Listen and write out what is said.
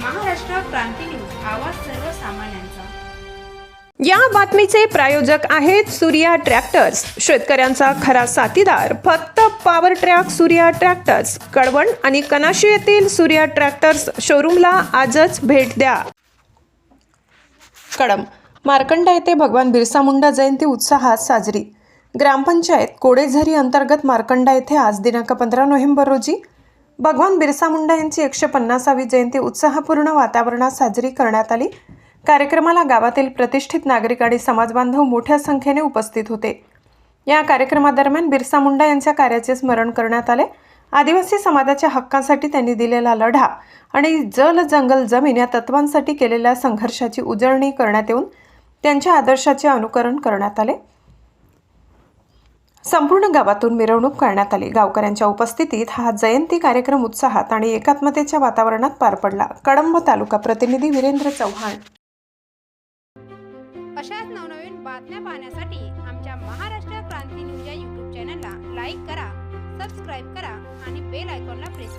क्रांती news आवाज सर्वसामान्यांचा. या बातमीचे प्रायोजक आहेत सूर्या ट्रॅक्टर्स. शेतकऱ्यांचा खरा साथीदार फक्त power track Surya tractors. Kalwan आणि कनाशी येथील सूर्या ट्रॅक्टर्स शोरूमला आजच भेट द्या. कडम मार्कंडा येथे भगवान बिरसा मुंडा जयंती उत्साहात साजरी. ग्रामपंचायत कोडेझरी अंतर्गत मार्कंडा येथे आज दिनांक पंधरा नोव्हेंबर रोजी भगवान बिरसा मुंडा यांची एकशे पन्नासावी जयंती उत्साहपूर्ण वातावरणात साजरी करण्यात आली. कार्यक्रमाला गावातील प्रतिष्ठित नागरिक आणि समाजबांधव मोठ्या संख्येने उपस्थित होते. या कार्यक्रमादरम्यान बिरसा मुंडा यांच्या कार्याचे स्मरण करण्यात आले. आदिवासी समाजाच्या हक्कांसाठी त्यांनी दिलेला लढा आणि जल जंगल जमीन या तत्वांसाठी केलेल्या संघर्षाची उजळणी करण्यात येऊन त्यांच्या आदर्शाचे अनुकरण करण्यात आले. संपूर्ण गावातून मिरवणूक करण्यात आली. गावकऱ्यांच्या उपस्थितीत हा जयंती कार्यक्रम उत्साहात आणि एकात्मतेच्या वातावरणात पार पडला. कळंब तालुका प्रतिनिधी वीरेंद्र चव्हाण. अशाच नवनवीन बातम्या पाहण्यासाठी आमच्या महाराष्ट्र क्रांती न्यूज या यूट्यूब चॅनलला लाईक करा सबस्क्राईब करा आणि बेल आयकॉनला प्रेस करा.